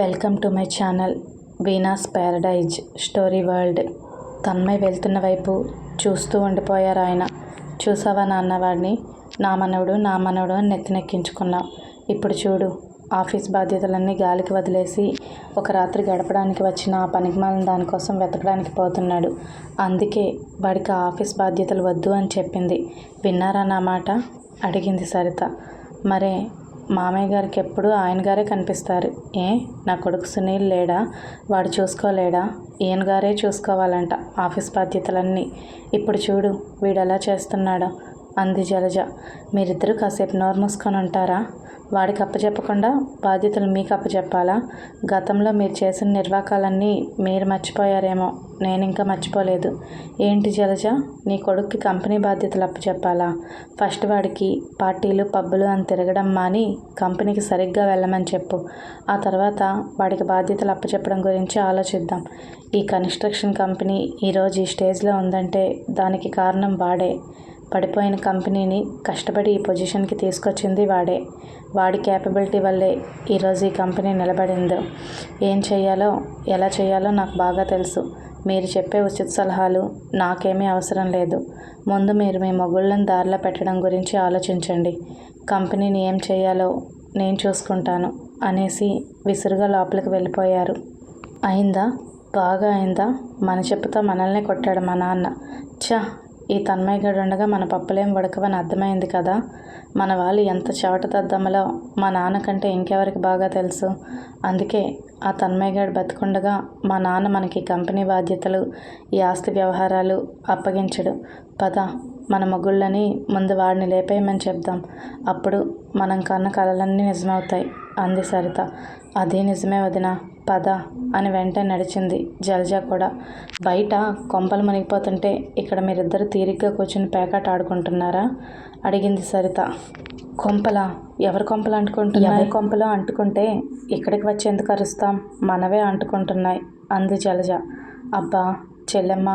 Welcome to my channel Veena's paradise story world. Tanmay వెళ్తున్న వైపు చూస్తూ ఉండిపోయారు ఆయన. చూసావా నాన్నవాడిని నా మనవడు నా మనవడు అని నెత్తినెక్కించుకున్నావు ఇప్పుడు చూడు ఆఫీస్ బాధ్యతలన్నీ గాలికి వదిలేసి ఒక రాత్రి గడపడానికి వచ్చిన ఆ పనికిమాలిన దానికోసం వెతకడానికి పోతున్నాడు. అందుకే వాడికి ఆఫీస్ బాధ్యతలు వద్దు అని చెప్పింది. విన్నారా నా మాట? అడిగింది సరిత. మరే మామయ్య గారికి ఎప్పుడు ఆయన గారే కనిపిస్తారు. ఏ? నా కొడుకు సునీల్ లేడా? వాడు చూసుకోలేడా? ఈయన గారే చూసుకోవాలంట ఆఫీస్ బాధ్యతలన్నీ. ఇప్పుడు చూడు వీడు ఎలా చేస్తున్నాడో అంది జలజ. మీరిద్దరూ కాసేపు నోరు మూసుకొని ఉంటారా? వాడికి అప్పచెప్పకుండా బాధ్యతలు మీకు అప్పచెప్పాలా గతంలో మీరు చేసిన నిర్వాకాలన్నీ మీరు మర్చిపోయారేమో నేను ఇంకా మర్చిపోలేదు. ఏంటి జలజ? నీ కొడుక్కి కంపెనీ బాధ్యతలు అప్పచెప్పాలా ఫస్ట్ వాడికి పార్టీలు పబ్బులు అని తిరగడం మాని కంపెనీకి సరిగ్గా వెళ్ళమని చెప్పు. ఆ తర్వాత వాడికి బాధ్యతలు అప్పచెప్పడం గురించి ఆలోచిద్దాం. ఈ కన్స్ట్రక్షన్ కంపెనీ ఈరోజు ఈ స్టేజ్లో ఉందంటే దానికి కారణం వాడే. పడిపోయిన కంపెనీని కష్టపడి ఈ పొజిషన్కి తీసుకొచ్చింది వాడే. వాడి క్యాపబిలిటీ వల్లే ఈరోజు ఈ కంపెనీ నిలబడిందో ఏం చేయాలో ఎలా చేయాలో నాకు బాగా తెలుసు. మీరు చెప్పే ఉచిత సలహాలు నాకేమీ అవసరం లేదు. ముందు మీరు మీ మొగుళ్ళని దారిలో పెట్టడం గురించి ఆలోచించండి. కంపెనీని ఏం చేయాలో నేను చూసుకుంటాను అనేసి విసురుగా లోపలికి వెళ్ళిపోయారు. అయిందా? బాగా అయిందా? మన చెప్పుతో మనల్నే కొట్టాడు మా నాన్న. ఛ! ఈ తనమయ్యగాడు ఉండగా మన పప్పులేం ఉడకవని అర్థమైంది కదా. మన వాళ్ళు ఎంత చెవట తద్దమ్మలో మా నాన్న కంటే ఇంకెవరికి బాగా తెలుసు? అందుకే ఆ తన్మయగాడు బతికుండగా మా నాన్న మనకి కంపెనీ బాధ్యతలు ఈ ఆస్తి వ్యవహారాలు అప్పగించడు. పద మన మొగుళ్ళని ముందు వాడిని లేపేయమని చెప్దాం. అప్పుడు మనం కన్న కలలన్నీ నిజమవుతాయి అంది సరిత. అదే నిజమే వదినా. పద అని వెంటనే నడిచింది జలజ కూడా. బయట కొంపలు మునిగిపోతుంటే ఇక్కడ మీరిద్దరు తీరిగ్గా కూర్చుని పేకాట ఆడుకుంటున్నారా? అడిగింది సరిత. కొంపల? ఎవరి కొంపలు అంటుకుంటున్నాయి? ఎవరి కొంపలో అంటుకుంటే ఇక్కడికి వచ్చి ఎందుకు అరుస్తాం? మనవే అంటుకుంటున్నాయి అంది జలజ. అబ్బా చెల్లెమ్మ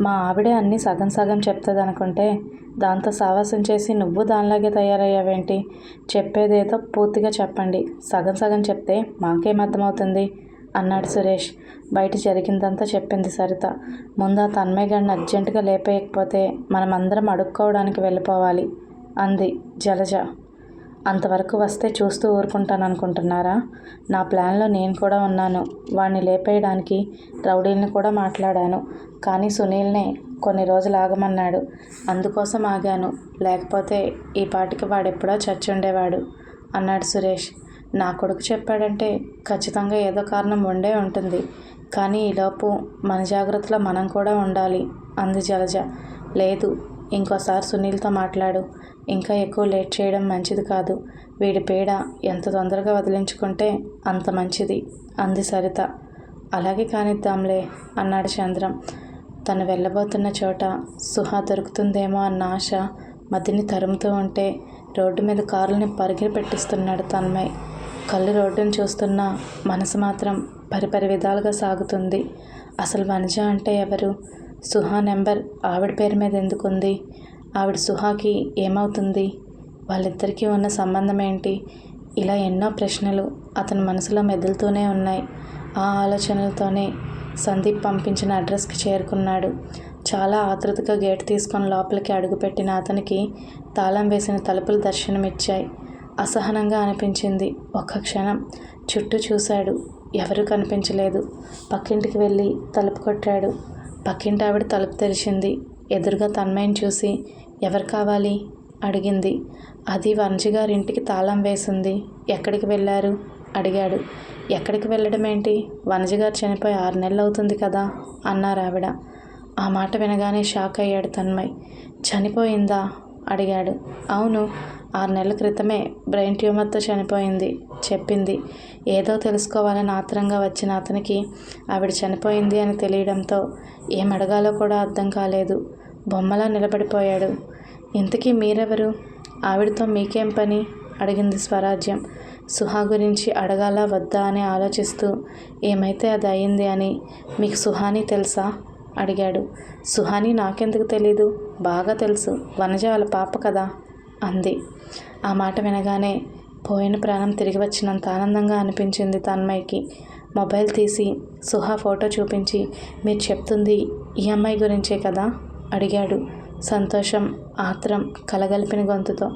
మా ఆవిడే అన్నీ సగం సగం చెప్తుంది అనుకుంటే దాంతో సావాసం చేసి నువ్వు దానిలాగే తయారయ్యావేంటి? చెప్పేదేదో పూర్తిగా చెప్పండి. సగం సగం చెప్తే మాకేం అర్థమవుతుంది? అన్నాడు సురేష్. బయట జరిగిందంతా చెప్పింది సరిత. ముందు ఆ తన్మయ్య గారిని అర్జెంటుగా లేపేయకపోతే మనమందరం అడుక్కోవడానికి వెళ్ళిపోవాలి అంది జలజ. అంతవరకు వస్తే చూస్తూ ఊరుకుంటాను అనుకుంటున్నారా నా ప్లాన్లో నేను కూడా ఉన్నాను. వాడిని లేపేయడానికి రౌడీల్ని కూడా మాట్లాడాను. కానీ సునీల్నే కొన్ని రోజులు ఆగమన్నాడు. అందుకోసం ఆగాను. లేకపోతే ఈ పాటికి వాడెప్పుడో చచ్చుండేవాడు అన్నాడు సురేష్. నా కొడుకు చెప్పాడంటే ఖచ్చితంగా ఏదో కారణం ఉండే ఉంటుంది. కానీ ఈలోపు మన జాగ్రత్తలో మనం కూడా ఉండాలి. అంది జలజ. లేదు ఇంకోసారి సునీల్తో మాట్లాడు. ఇంకా ఎక్కువ లేట్ చేయడం మంచిది కాదు. వీడి పీడ ఎంత తొందరగా వదిలించుకుంటే అంత మంచిది అంది సరిత. అలాగే కానిద్దాంలే అన్నాడు చంద్రం. తను వెళ్ళబోతున్న చోట సుహా దొరుకుతుందేమో అన్న ఆశ మధ్యని తరుముతూ ఉంటే రోడ్డు మీద కారుల్ని పరిగిరి పెట్టిస్తున్నాడు తన్మయ్. కళ్ళు రోడ్డును చూస్తున్న మనసు మాత్రం పరిపరి విధాలుగా సాగుతుంది. అసలు వనజ అంటే ఎవరు? సుహా నెంబర్ ఆవిడ పేరు మీద ఎందుకుంది? ఆవిడ సుహాకి ఏమవుతుంది? వాళ్ళిద్దరికీ ఉన్న సంబంధం ఏంటి ఇలా ఎన్నో ప్రశ్నలు అతని మనసులో మెదులుతూనే ఉన్నాయి. ఆ ఆలోచనలతోనే సందీప్ పంపించిన అడ్రస్కి చేరుకున్నాడు. చాలా ఆతృతగా గేట్ తీసుకొని లోపలికి అడుగుపెట్టిన అతనికి తాళం వేసిన తలుపులు దర్శనమిచ్చాయి. అసహనంగా అనిపించింది. ఒక్క క్షణం చుట్టూ చూశాడు. ఎవరూ కనిపించలేదు. పక్కింటికి వెళ్ళి తలుపు కొట్టాడు. పక్కింటి ఆవిడ తలుపు తెరిచింది. ఎదురుగా తన్మయం చూసి ఎవరు కావాలి? అడిగింది. అది వంజి గారింటికి తాళం వేసింది. ఎక్కడికి వెళ్ళారు? అడిగాడు. ఎక్కడికి వెళ్ళడం ఏంటి? వనజ గారు చనిపోయి ఆరు నెలలు అవుతుంది కదా? అన్నారు ఆవిడ. ఆ మాట వినగానే షాక్ అయ్యాడు తన్మయ్. చనిపోయిందా? అడిగాడు. అవును. ఆరు నెలల క్రితమే బ్రెయిన్ ట్యూమర్తో చనిపోయింది చెప్పింది. ఏదో తెలుసుకోవాలని ఆత్రంగా వచ్చిన అతనికి ఆవిడ చనిపోయింది అని తెలియడంతో ఏం అడగాలో కూడా అర్థం కాలేదు. బొమ్మలా నిలబడిపోయాడు. ఇంతకీ మీరెవరు? ఆవిడతో మీకేం పని? అడిగింది స్వరాజ్యం. సుహా గురించి అడగాలా వద్దా? అని ఆలోచిస్తూ ఏమైతే అది అయింది అని మీకు సుహాని తెలుసా? అడిగాడు. సుహాని నాకెందుకు తెలీదు? బాగా తెలుసు. వనజ వాళ్ళ పాప కదా. అంది. ఆ మాట వినగానే పోయిన ప్రాణం తిరిగి వచ్చినంత ఆనందంగా అనిపించింది తన్మయ్యకి. మొబైల్ తీసి సుహా ఫోటో చూపించి మీరు చెప్తుంది ఈ అమ్మాయి గురించే కదా? అడిగాడు సంతోషం ఆత్రం కలగలిపిన గొంతుతో.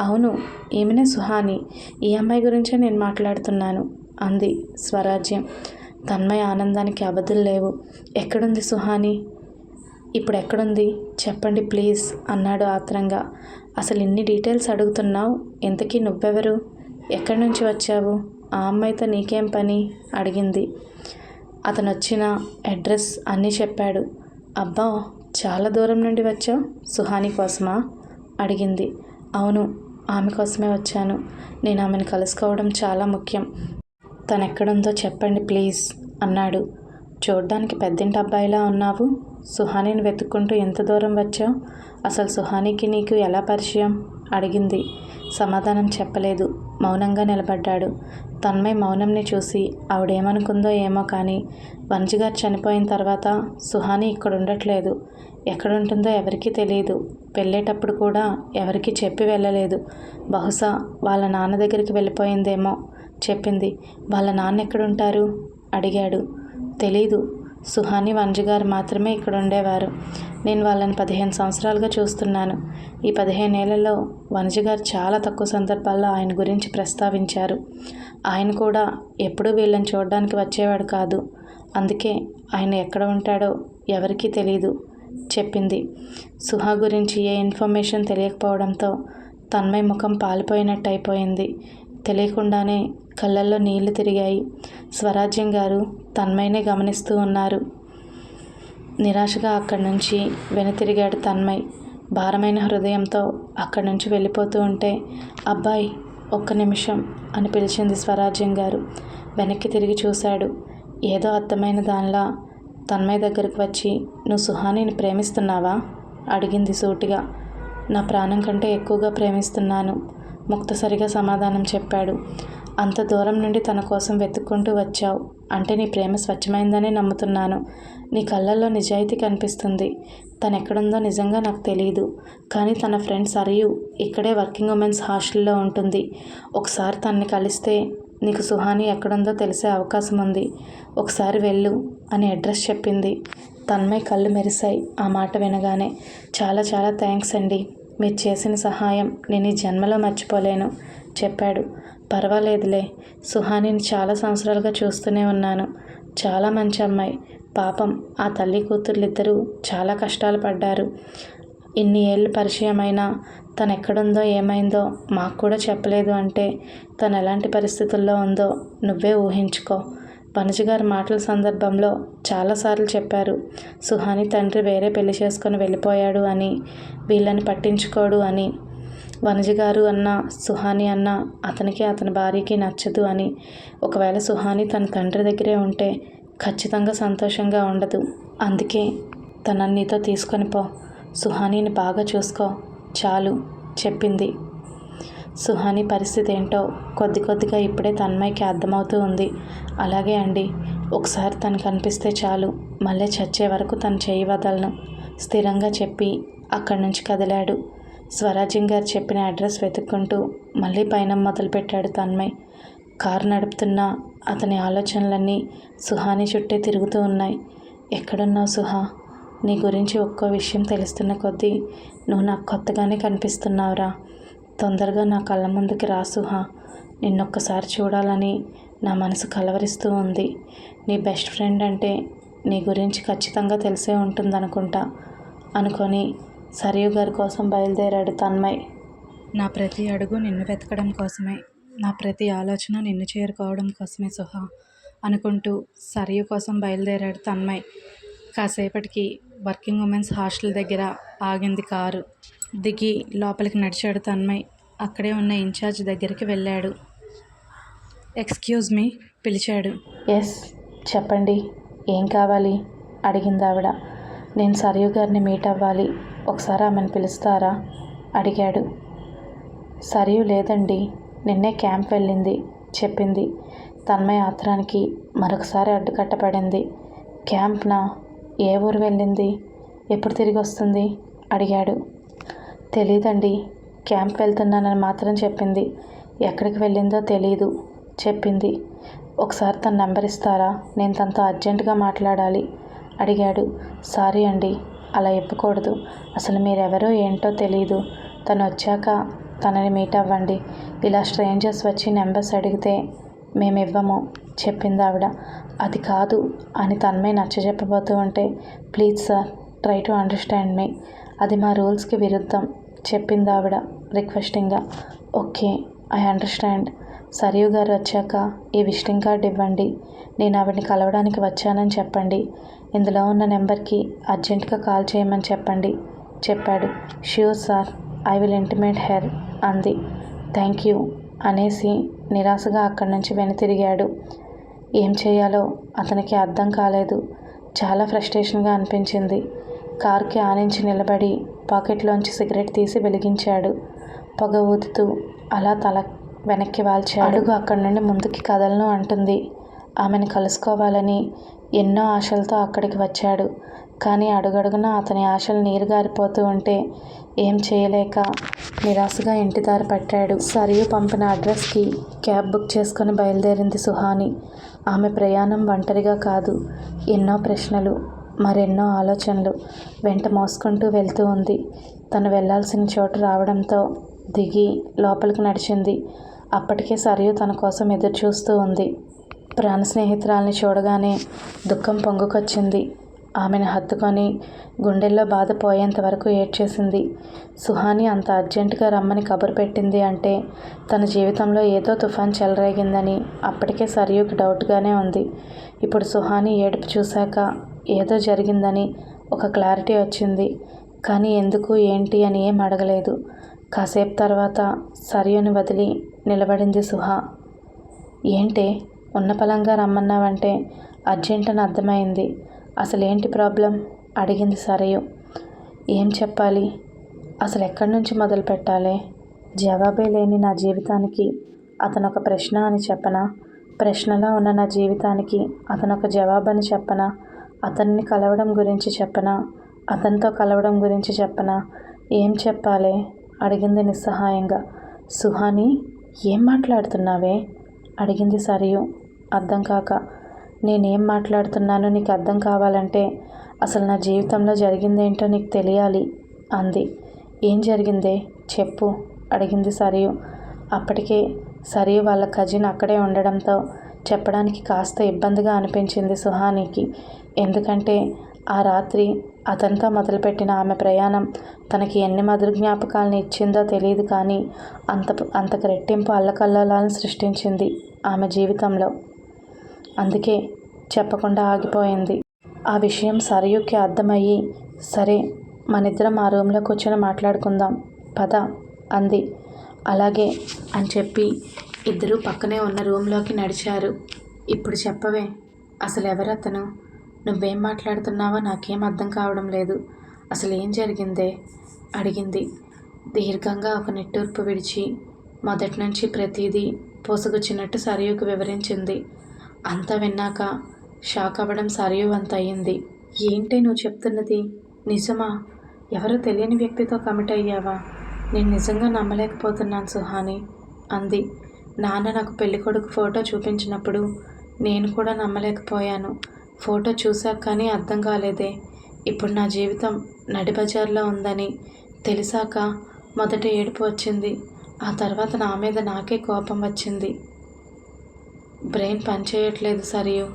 అవును ఈమెనే సుహాని. ఈ అమ్మాయి గురించే నేను మాట్లాడుతున్నాను అంది స్వరాజ్యం. తన్మయ ఆనందానికి అబద్ధులు లేవు. ఎక్కడుంది సుహాని? ఇప్పుడు ఎక్కడుంది చెప్పండి ప్లీజ్ అన్నాడు ఆత్రంగా. అసలు ఇన్ని డీటెయిల్స్ అడుగుతున్నావు? ఇంతకీ నువ్వెవరు? ఎక్కడి నుంచి వచ్చావు? ఆ అమ్మాయితో నీకేం పని? అడిగింది. అతను వచ్చిన అడ్రస్ అన్నీ చెప్పాడు. అబ్బా చాలా దూరం నుండి వచ్చావు? సుహాని కోసమా? అడిగింది. అవును ఆమె కోసమే వచ్చాను. నేను ఆమెను కలుసుకోవడం చాలా ముఖ్యం. తను ఎక్కడుందో చెప్పండి ప్లీజ్ అన్నాడు. చూడ్డానికి పెద్దింటి అబ్బాయిలా ఉన్నావు? సుహానిని వెతుక్కుంటూ ఎంత దూరం వచ్చావు? అసలు సుహానికి నీకు ఎలా పరిచయం? అడిగింది. సమాధానం చెప్పలేదు. మౌనంగా నిలబడ్డాడు. తన్మయ్ మౌనంని చూసి ఆవిడేమనుకుందో ఏమో కానీ వంజిగారు చనిపోయిన తర్వాత సుహాని ఇక్కడ ఉండట్లేదు ఎక్కడుంటుందో ఎవరికీ తెలియదు వెళ్ళేటప్పుడు కూడా ఎవరికీ చెప్పి వెళ్ళలేదు. బహుశా వాళ్ళ నాన్న దగ్గరికి వెళ్ళిపోయిందేమో చెప్పింది. వాళ్ళ నాన్న ఎక్కడుంటారు? అడిగాడు. తెలీదు. సుహాని వంజు గారు మాత్రమే ఇక్కడ ఉండేవారు నేను వాళ్ళని పదిహేను సంవత్సరాలుగా చూస్తున్నాను. ఈ పదిహేనేళ్ళలో వనజ గారు చాలా తక్కువ సందర్భాల్లో ఆయన గురించి ప్రస్తావించారు. ఆయన కూడా ఎప్పుడూ వీళ్ళని చూడడానికి వచ్చేవాడు కాదు. అందుకే ఆయన ఎక్కడ ఉంటాడో ఎవరికీ తెలియదు చెప్పింది. సుహా గురించి ఏ ఇన్ఫర్మేషన్ తెలియకపోవడంతో తన్మయ ముఖం పాలిపోయినట్టు అయిపోయింది తెలియకుండానే కళ్ళల్లో నీళ్ళు తిరిగాయి. స్వరాజ్యం గారు తన్మయ్యనే గమనిస్తూ ఉన్నారు. నిరాశగా అక్కడి నుంచి వెనుతిరిగాడు తన్మయ్. భారమైన హృదయంతో అక్కడి నుంచి వెళ్ళిపోతూ ఉంటే అబ్బాయి ఒక్క నిమిషం అని పిలిచింది స్వరాజ్యం గారు. వెనక్కి తిరిగి చూశాడు. ఏదో అర్థమైన దానిలా తన్మయ్ దగ్గరకు వచ్చి నువ్వు సుహానిని ప్రేమిస్తున్నావా? అడిగింది సూటిగా. నా ప్రాణం కంటే ఎక్కువగా ప్రేమిస్తున్నాను. ముక్తసరిగా సమాధానం చెప్పాడు. అంత దూరం నుండి తన కోసం వెతుక్కుంటూ వచ్చావు. అంటే నీ ప్రేమ స్వచ్ఛమైందనే నమ్ముతున్నాను. నీ కళ్ళల్లో నిజాయితీ కనిపిస్తుంది. తను ఎక్కడుందో నిజంగా నాకు తెలియదు కానీ తన ఫ్రెండ్ సరియు ఇక్కడే వర్కింగ్ ఉమెన్స్ హాస్టల్లో ఉంటుంది. ఒకసారి తన్ని కలిస్తే నీకు సుహాని ఎక్కడుందో తెలిసే అవకాశం ఉంది. ఒకసారి వెళ్ళు అని అడ్రస్ చెప్పింది. తన్మయ్ కళ్ళు మెరిశాయి ఆ మాట వినగానే. చాలా చాలా థ్యాంక్స్ అండి. మీరు చేసిన సహాయం నేను ఈ జన్మలో మర్చిపోలేను చెప్పాడు. పర్వాలేదులే. సుహానిని చాలా సంవత్సరాలుగా చూస్తూనే ఉన్నాను. చాలా మంచి అమ్మాయి. పాపం ఆ తల్లి కూతుర్లిద్దరూ చాలా కష్టాలు పడ్డారు. ఇన్ని ఏళ్ళు పరిచయమైనా తను ఎక్కడుందో ఏమైందో మాకు కూడా చెప్పలేదు అంటే తను ఎలాంటి పరిస్థితుల్లో ఉందో నువ్వే ఊహించుకో. గారి మాటల సందర్భంలో చాలాసార్లు చెప్పారు. సుహాని తండ్రి వేరే పెళ్ళి చేసుకొని వెళ్ళిపోయాడు అని వీళ్ళని పట్టించుకోడు అని. వనజ గారు అన్న సుహాని అన్న అతనికి అతని భార్యకి నచ్చదు అని. ఒకవేళ సుహాని తన తండ్రి దగ్గరే ఉంటే ఖచ్చితంగా సంతోషంగా ఉండదు. అందుకే తనన్నితో తీసుకొని పో. సుహానీని బాగా చూసుకో. చాలు చెప్పింది. సుహాని పరిస్థితి ఏంటో కొద్ది కొద్దిగా ఇప్పుడే తన్మయ్యకి అర్థమవుతూ ఉంది. అలాగే అండి ఒకసారి తను కనిపిస్తే చాలు మళ్ళీ చచ్చే వరకు తను చేయి వదలను స్థిరంగా చెప్పి అక్కడి నుంచి కదిలాడు. స్వరాజ్యం గారు చెప్పిన అడ్రస్ వెతుక్కుంటూ మళ్ళీ పైన మొదలుపెట్టాడు తన్మయ్. కారు నడుపుతున్న అతని ఆలోచనలన్నీ సుహాని చుట్టే తిరుగుతూ ఉన్నాయి. ఎక్కడున్నావు సుహా? నీ గురించి ఒక్కో విషయం తెలుస్తున్న కొద్దీ నువ్వు నాకు కొత్తగానే కనిపిస్తున్నావురా. తొందరగా నా కళ్ళ ముందుకి రా సుహా నిన్నొక్కసారి చూడాలని నా మనసు కలవరిస్తూ ఉంది. నీ బెస్ట్ ఫ్రెండ్ అంటే నీ గురించి ఖచ్చితంగా తెలిసే ఉంటుందనుకుంటా. అనుకొని సరియు గారి కోసం బయలుదేరాడు తన్మయ్. నా ప్రతి అడుగు నిన్ను వెతకడం కోసమే. నా ప్రతి ఆలోచన నిన్ను చేరుకోవడం కోసమే సుహా అనుకుంటూ సరియు కోసం బయలుదేరాడు తన్మయ్. కాసేపటికి వర్కింగ్ ఉమెన్స్ హాస్టల్ దగ్గర ఆగింది కారు. దిగి లోపలికి నడిచాడు తన్మయ్. అక్కడే ఉన్న ఇన్ఛార్జ్ దగ్గరికి వెళ్ళాడు. ఎక్స్క్యూజ్ మీ పిలిచాడు. ఎస్ చెప్పండి. ఏం కావాలి? అడిగింది ఆవిడ. నేను సరియు గారిని మీట్ అవ్వాలి. ఒకసారి ఆమెను పిలుస్తారా? అడిగాడు. సరియు లేదండి. నిన్నే క్యాంప్ వెళ్ళింది చెప్పింది. తన్మయ ఆత్రానికి మరొకసారి అడ్డుకట్టపడింది క్యాంప్నా? ఏ ఊరు వెళ్ళింది? ఎప్పుడు తిరిగి వస్తుంది? అడిగాడు. తెలీదండి. క్యాంప్ వెళ్తున్నానని మాత్రం చెప్పింది. ఎక్కడికి వెళ్ళిందో తెలీదు. చెప్పింది. ఒకసారి తన నెంబర్ ఇస్తారా? నేను తనతో అర్జెంటుగా మాట్లాడాలి. అడిగాడు. సారీ అండి. అలా ఇవ్వకూడదు అసలు మీరెవరో ఏంటో తెలీదు. తను వచ్చాక తనని మీట్ అవ్వండి. ఇలా స్ట్రేంజర్స్ వచ్చి నెంబర్స్ అడిగితే మేము ఇవ్వము చెప్పింది ఆవిడ. అది కాదు అని తనమే నచ్చ చెప్పబోతూ ఉంటే please sir try to understand me. అది మా రూల్స్కి విరుద్ధం. చెప్పింది ఆవిడ రిక్వెస్టింగ్గా ఓకే ఐ అండర్స్టాండ్. సరియు గారు వచ్చాక ఈ విజిటింగ్ కార్డ్ ఇవ్వండి. నేను ఆవిడని కలవడానికి వచ్చానని చెప్పండి. ఇందులో ఉన్న నెంబర్కి అర్జెంటుగా కాల్ చేయమని చెప్పండి చెప్పాడు. Sure sir I will intimate her అంది. థ్యాంక్ యూ అనేసి నిరాశగా అక్కడి నుంచి వెనుతిరిగాడు ఏం చేయాలో అతనికి అర్థం కాలేదు. చాలా ఫ్రస్ట్రేషన్గా అనిపించింది. కార్కి ఆనించి నిలబడి పాకెట్లోంచి సిగరెట్ తీసి వెలిగించాడు. పొగ ఊదుతూ అలా తల వెనక్కి వాల్చాడు. అడుగు అక్కడి నుండి ముందుకి కదలను అంటుంది. ఆమెను కలుసుకోవాలని ఎన్నో ఆశలతో అక్కడికి వచ్చాడు. కానీ అడుగడుగున అతని ఆశలు నీరు గారిపోతూ ఉంటే ఏం చేయలేక నిరాశగా ఇంటి దారి పట్టాడు. సరియు పంపిన అడ్రస్కి క్యాబ్ బుక్ చేసుకొని బయలుదేరింది సుహాని. ఆమె ప్రయాణం ఒంటరిగా కాదు ఎన్నో ప్రశ్నలు. మరెన్నో ఆలోచనలు వెంట మోసుకుంటూ వెళ్తూ ఉంది. తను వెళ్ళాల్సిన చోటు రావడంతో దిగి లోపలికి నడిచింది. అప్పటికే సరియు తన కోసం ఎదురు చూస్తూ ఉంది. ప్రాణ స్నేహితురాల్ని చూడగానే దుఃఖం పొంగుకొచ్చింది. ఆమెను హత్తుకొని గుండెల్లో బాధ పోయేంత వరకు ఏడ్చేసింది. సుహాని అంత అర్జెంటుగా రమ్మని కబురు పెట్టింది అంటే తన జీవితంలో ఏదో తుఫాన్ చెలరేగిందని అప్పటికే సరియుకి డౌట్గానే ఉంది. ఇప్పుడు సుహాని ఏడుపు చూశాక ఏదో జరిగిందని ఒక క్లారిటీ వచ్చింది. కానీ ఎందుకు ఏంటి అని ఏం అడగలేదు. కాసేపు తర్వాత సరియుని వదిలి నిలబడింది సుహా. ఏంటే ఉన్న పలంగా రమ్మన్నావంటే అర్జెంట్ అని అర్థమైంది. అసలు ఏంటి ప్రాబ్లం? అడిగింది సరయు. ఏం చెప్పాలి? అసలు ఎక్కడి నుంచి మొదలు పెట్టాలి? జవాబే లేని నా జీవితానికి అతను ఒక ప్రశ్న అని చెప్పనా? ప్రశ్నలా ఉన్న నా జీవితానికి అతను ఒక అని చెప్పనా? అతన్ని కలవడం గురించి చెప్పనా? అతనితో కలవడం గురించి చెప్పనా? ఏం చెప్పాలి? అడిగింది నిస్సహాయంగా. సుహాని ఏం మాట్లాడుతున్నావే? అడిగింది సరియు. అర్థం కాక నేనేం మాట్లాడుతున్నానో నీకు అర్థం కావాలంటే అసలు నా జీవితంలో జరిగిందేంటో నీకు తెలియాలి అంది. ఏం జరిగిందే? చెప్పు అడిగింది సరియు. అప్పటికే సరియు వాళ్ళ కజిన్ అక్కడే ఉండడంతో చెప్పడానికి కాస్త ఇబ్బందిగా అనిపించింది సుహానికి. ఎందుకంటే ఆ రాత్రి అతనితో మొదలుపెట్టిన ఆమె ప్రయాణం తనకి ఎన్ని మధుర జ్ఞాపకాలను ఇచ్చిందో తెలియదు కానీ అంత అంతకు రెట్టింపు అల్లకల్లోలాలను సృష్టించింది ఆమె జీవితంలో. అందుకే చెప్పకుండా ఆగిపోయింది. ఆ విషయం సరయుకి అర్థమయ్యి సరే మనిద్దరం ఆ రూమ్లో కూర్చొని మాట్లాడుకుందాం పద అంది. అలాగే అని చెప్పి ఇద్దరూ పక్కనే ఉన్న రూమ్లోకి నడిచారు. ఇప్పుడు చెప్పవే అసలు ఎవరతను నువ్వేం మాట్లాడుతున్నావో నాకేం అర్థం కావడం లేదు. అసలు ఏం జరిగిందే? అడిగింది. దీర్ఘంగా ఒక నిట్టూర్పు విడిచి మొదటి నుంచి ప్రతిదీ పోసుగుచ్చినట్టు సరయుకు వివరించింది. అంతా విన్నాక షాక్ అవ్వడం సరయు అంత అయ్యింది ఏంటి నువ్వు చెప్తున్నది? నిజమా? ఎవరో తెలియని వ్యక్తితో కమిట్ అయ్యావా? నేను నిజంగా నమ్మలేకపోతున్నాను సుహాని అంది. నాన్న నాకు పెళ్ళికొడుకు ఫోటో చూపించినప్పుడు నేను కూడా నమ్మలేకపోయాను. ఫోటో చూశాక కానీ అర్థం కాలేదే. ఇప్పుడు నా జీవితం నడిబజార్లో ఉందని తెలిసాక మొదట ఏడుపు వచ్చింది. ఆ తర్వాత నా మీద నాకే కోపం వచ్చింది. బ్రెయిన్ పనిచేయట్లేదు సరియు.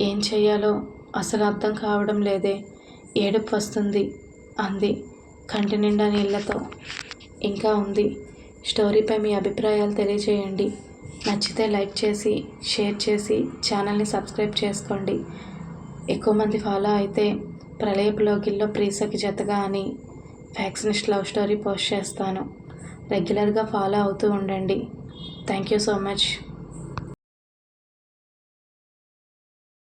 ఏం చెయ్యాలో అసలు అర్థం కావడం లేదే. ఏడుపు వస్తుంది అంది కంటి నిండా నీళ్ళతో. ఇంకా ఉంది. స్టోరీపై మీ అభిప్రాయాలు తెలియజేయండి నచ్చితే లైక్ చేసి షేర్ చేసి ఛానల్ని సబ్స్క్రైబ్ చేసుకోండి. ఎక్కువ మంది ఫాలో అయితే ప్రళయపు లోకిల్లో ప్రీసకి జతగా అని ఫ్యాక్సినిస్ట్ లవ్ స్టోరీ పోస్ట్ చేస్తాను. రెగ్యులర్గా ఫాలో అవుతూ ఉండండి. Thank you so much.